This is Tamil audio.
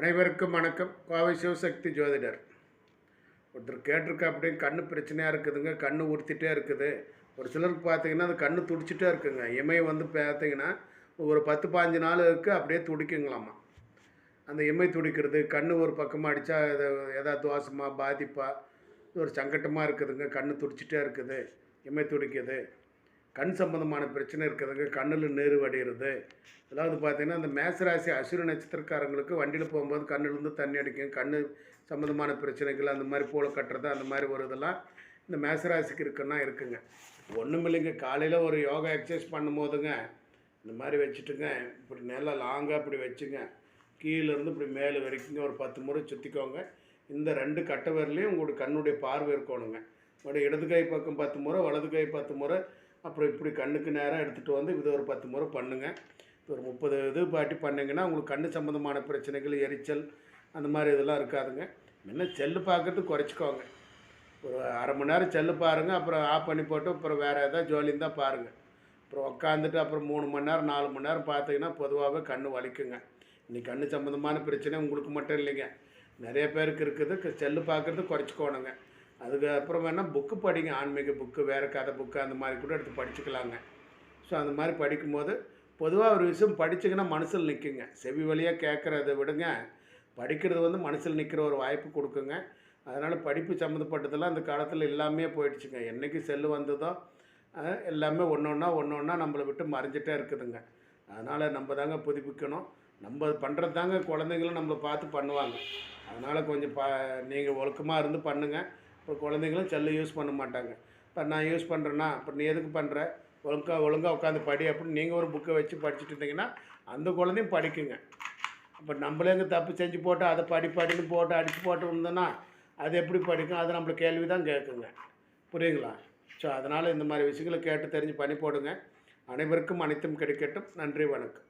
அனைவருக்கும் வணக்கம். கோவை சிவசக்தி ஜோதிடர். ஒருத்தர் கேட்டிருக்க அப்படியே கண்ணு பிரச்சனையாக இருக்குதுங்க கண்ணு உறுத்திட்டே இருக்குது. ஒரு சிலருக்கு பார்த்தீங்கன்னா அந்த கண்ணு துடிச்சிட்டே இருக்குங்க. இமையை வந்து பார்த்தீங்கன்னா ஒரு பத்து பாஞ்சு நாளுக்கு அப்படியே துடிக்குங்களாமா. அந்த இமை துடிக்கிறது கண்ணு ஒரு பக்கமாக அடித்தா எதாவது தோசமாக பாதிப்பாக ஒரு சங்கட்டமாக இருக்குதுங்க கண்ணு துடிச்சிட்டே இருக்குது இமை துடிக்குது. கண் சம்பந்தமான பிரச்சனை இருக்குதுங்க கண்ணில் நேரு வடிகிறது. அதாவது பார்த்தீங்கன்னா அந்த மேசராசி அசுர நட்சத்திரக்காரங்களுக்கு வண்டியில் போகும்போது கண்ணிலேருந்து தண்ணி அடிக்கும். கண் சம்மந்தமான பிரச்சனைகள் அந்த மாதிரி பூளை கட்டுறது அந்த மாதிரி ஒரு இதெல்லாம் இந்த மேசராசிக்கு இருக்குன்னா இருக்குங்க. ஒன்றும் இல்லைங்க. காலையில் ஒரு யோகா எக்ஸசைஸ் பண்ணும்போதுங்க இந்த மாதிரி வச்சுட்டுங்க. இப்படி நல்லா லாங்காக இப்படி வச்சுங்க. கீழேருந்து இப்படி மேலே வரைக்குங்க. ஒரு பத்து முறை சுற்றிக்கோங்க இந்த ரெண்டு கட்டை விரலையும் உங்களுடைய கண்ணுடைய பார்வை இருக்கணுங்க. உங்களுடைய இடது கை பக்கம் பத்து முறை வலது கை பத்து முறை அப்புறம் இப்படி கண்ணுக்கு நேராக எடுத்துகிட்டு வந்து இது ஒரு பத்து முறை பண்ணுங்கள் ஒரு முப்பது இது பாட்டி பண்ணிங்கன்னா உங்களுக்கு கண்ணு சம்மந்தமான பிரச்சனைகள் எரிச்சல் அந்த மாதிரி இதெல்லாம் இருக்காதுங்க. முன்ன செல்லு பார்க்கறது குறைச்சிக்கோங்க. ஒரு அரை மணி நேரம் செல்லு பாருங்கள் அப்புறம் ஆஃப் பண்ணி போட்டு அப்புறம் வேறு எதாவது ஜோலி இருந்தால் பாருங்கள் அப்புறம் உட்காந்துட்டு அப்புறம் மூணு மணி நேரம் நாலு மணி நேரம் பார்த்தீங்கன்னா பொதுவாகவே கண் வலிக்குங்க. இன்னைக்கு கண் சம்மந்தமான பிரச்சனை உங்களுக்கு மட்டும் இல்லைங்க. நிறைய பேருக்கு இருக்குது செல்லு பார்க்குறது குறைச்சிக்கோணுங்க. அதுக்கப்புறம் வேணால் புக்கு படிங்க. ஆன்மீக புக்கு வேறு கதை புக்கு அந்த மாதிரி கூட எடுத்து படிச்சுக்கலாங்க. ஸோ அந்த மாதிரி படிக்கும்போது பொதுவாக ஒரு விஷயம் படிச்சிங்கன்னா மனசில் நிற்குங்க செவி வழியாக கேட்குறத விடுங்க. படிக்கிறது வந்து மனசில் நிற்கிற ஒரு வாய்ப்பு கொடுக்குங்க. அதனால் படிப்பு சம்மந்தப்பட்டதெல்லாம் அந்த காலத்தில் எல்லாமே போயிடுச்சுங்க. என்றைக்கு செல்லு வந்ததோ எல்லாமே ஒன்று ஒன்றா ஒன்று ஒன்றா நம்மளை விட்டு மறைஞ்சிட்டே இருக்குதுங்க. அதனால் நம்ம தாங்க புதுப்பிக்கணும். நம்ம பண்ணுறது தாங்க குழந்தைங்களும் நம்மளை பார்த்து பண்ணுவாங்க. அதனால் கொஞ்சம் பா நீங்கள் ஒழுக்கமாக இருந்து பண்ணுங்கள் இப்போ குழந்தைங்களும் செல்லு யூஸ் பண்ண மாட்டாங்க. இப்போ நான் யூஸ் பண்ணுறேன்னா இப்போ நீ எதுக்கு பண்ணுற? ஒழுங்கா ஒழுங்காக உட்காந்து படி அப்படின்னு நீங்கள் ஒரு புக்கை வச்சு படிச்சுட்டு இருந்தீங்கன்னா அந்த குழந்தையும் படிக்குங்க. அப்போ நம்மளே இங்கே தப்பு செஞ்சு போட்டு அதை படி படின்னு போட்டு அடித்து போட்டு இருந்தோன்னா அது எப்படி படிக்கும்? அது நம்மளுக்கு கேள்வி தான் கேட்குங்க. புரியுங்களா? ஸோ அதனால் இந்த மாதிரி விஷயங்களை கேட்டு தெரிஞ்சு பண்ணி போடுங்க. அனைவருக்கும் அனைத்தும் கிடைக்கட்டும். நன்றி வணக்கம்.